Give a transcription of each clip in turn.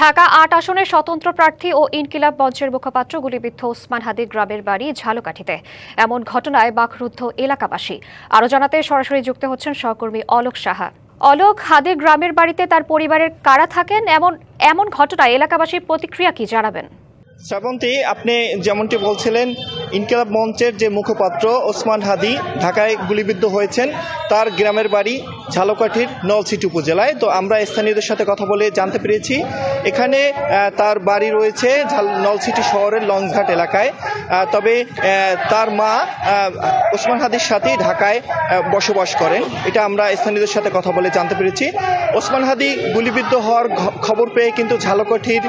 ঢাকা আট আসনের স্বতন্ত্র প্রার্থী ও ইনকিলাব মঞ্চের মুখপাত্র গুলিবিদ্ধ ওসমান হাদির গ্রামের বাড়ি ঝালকাঠিতে। এমন ঘটনায় বাকরুদ্ধ এলাকাবাসী। আরও জানাতে সরাসরি যুক্ত হচ্ছেন সহকর্মী অলোক সাহা। অলোক, হাদির গ্রামের বাড়িতে তার পরিবারের কারা থাকেন? এমন এমন ঘটনায় এলাকাবাসীর প্রতিক্রিয়া কি জানাবেন? শ্রাবন্তী, আপনি যেমনটি বলছিলেন, ইনকিলাব মঞ্চের যে মুখপাত্র ওসমান হাদি ঢাকায় গুলিবিদ্ধ হয়েছেন, তার গ্রামের বাড়ি ঝালকাঠির নলছিটি উপজেলায়। তো আমরা স্থানীয়দের সাথে কথা বলে জানতে পেরেছি। এখানে তার বাড়ি রয়েছে নলছিটি শহরের লঞ্চঘাট এলাকায়। তবে তার মা ওসমান হাদির সাথেই ঢাকায় বসবাস করেন। এটা আমরা স্থানীয়দের সাথে কথা বলে জানতে পেরেছি। ওসমান হাদি গুলিবিদ্ধ হওয়ার খবর পেয়ে কিন্তু ঝালকাঠির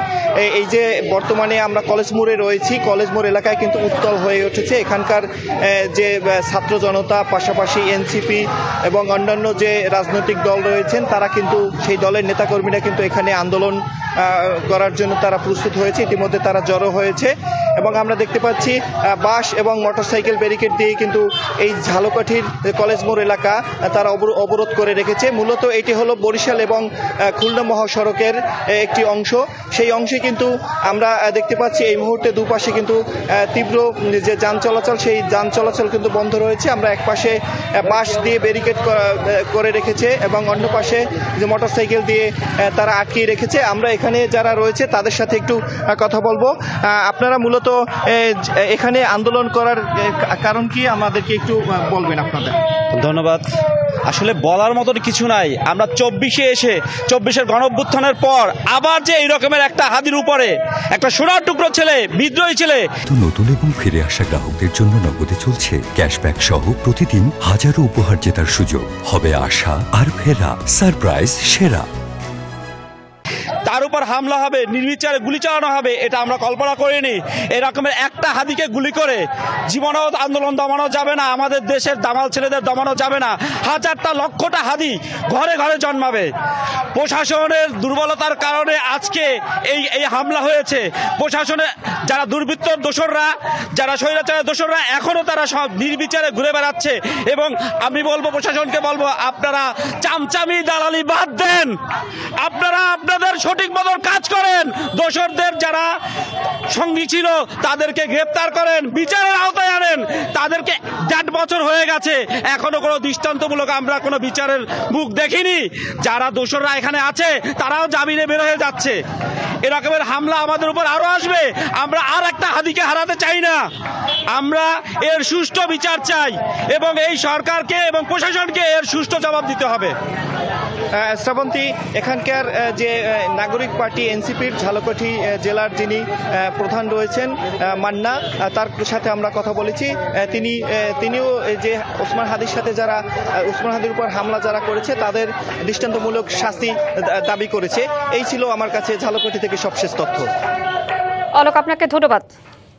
এই যে বর্তমানে আমরা কলেজ মোড়ে রয়েছি, কলেজ মোড় এলাকায় কিন্তু উত্তল হয়ে উঠেছে। এখানকার যে ছাত্র জনতা, পাশাপাশি এনসিপি এবং অন্যান্য যে রাজনৈতিক দল রয়েছেন তারা কিন্তু সেই দলের নেতাকর্মীরা কিন্তু এখানে আন্দোলন করার জন্য তারা প্রস্তুত হয়েছে। ইতিমধ্যে তারা জড়ো হয়েছে এবং আমরা দেখতে পাচ্ছি বাস এবং মোটরসাইকেল ব্যারিকেড দিয়ে কিন্তু এই ঝালকাঠির কলেজ মোড় এলাকা তারা অবরো- অবরোধ করে রেখেছে। মূলত এটি হলো বরিশাল এবং খুলনা মহাসড়কের একটি অংশ। সেই অংশে কিন্তু আমরা দেখতে পাচ্ছি এই মুহূর্তে দুপাশে কিন্তু তীব্র যে যান চলাচল সেই যান চলাচল কিন্তু বন্ধ রয়েছে। আমরা এক পাশে আহ, বাঁশ দিয়ে ব্যারিকেড করে রেখেছে এবং অন্য পাশে যে মোটরসাইকেল দিয়ে তারা আটকিয়ে রেখেছে। আমরা এখানে যারা রয়েছে, তাদের সাথে একটু কথা বলব। আপনারা মূলত এখানে আন্দোলন করার কারণ কি? আমাদেরকে একটু বলবেন আপনাদের। ধন্যবাদ। আসলে বলার মতন কিছু নাই। আমরা চব্বিশে এসে, চব্বিশের গণভ্যুত্থানের পর আবার যে এই রকমের একটা হাদির উপরে, একটা সোনার টুকরো ছেলে, বিদ্রোহী ছেলে। তো নতুন এবং ফিরে আসা গ্রাহকদের জন্য নগদে চলছে ক্যাশব্যাক সহ প্রতিদিন হাজারো উপহার জেতার সুযোগ। হবে আশা আর ফেরা সারপ্রাইজ সেরা। তার উপর হামলা হবে, নির্বিচারে গুলি চালানো হবে, এটা আমরা কল্পনা করিনি। এরকমের একটা হাদিকে গুলি করে জীবনেও আন্দোলন দমানো যাবে না, আমাদের দেশের দামাল ছেলেদের দমানো যাবে না। হাজারটা, লক্ষটা হাদি ঘরে ঘরে জন্মাবে। প্রশাসনের দুর্বলতার কারণে আজকে এই এই হামলা হয়েছে। প্রশাসনে যারা দুর্বৃত্ত দোসররা যারা স্বৈরাচারের দোসররা এখনও তারা সব নির্বিচারে ঘুরে বেড়াচ্ছে এবং আমি বলব, প্রশাসনকে বলব, আপনারা চামচামি দালালি বাদ দেন। আপনারা আপনাদের সঠিক মতন কাজ করেন। দোসরদের যারা সঙ্গী ছিল, তাদেরকে গ্রেপ্তার করেন, বিচারের আওতায় আনেন। তাদেরকে দেড় বছর হয়ে গেছে। এখনও কোনো দৃষ্টান্তমূলক আমরা কোনো বিচারের মুখ দেখিনি। যারা দোসররা এখানে আছে, তারাও জামিনে বের হয়ে যাচ্ছে। এরকমের হামলা আমাদের উপর আরও আসবে। আমরা আর একটা হাদিকে হারাতে চাই না। আমরা এর সুষ্ঠু বিচার চাই এবং এই সরকারকে এবং প্রশাসনকে এর সুষ্ঠু জবাব দিতে হবে। শ্রাবন্তী, এখানকার যে নাগরিক পার্টি এনসিপির ঝালকাঠি জেলার যিনি প্রধান রয়েছেন মান্না তার সাথে আমরা কথা বলেছি। তিনি তিনিও যে ওসমান হাদির সাথে যারা ওসমান হাদির উপর হামলা যারা করেছে, তাদের দৃষ্টান্তমূলক শাস্তি দাবি করেছে। এই ছিল আমার কাছে ঝালকাঠি থেকে সবশেষ তথ্য। অলোক, আপনাকে ধন্যবাদ।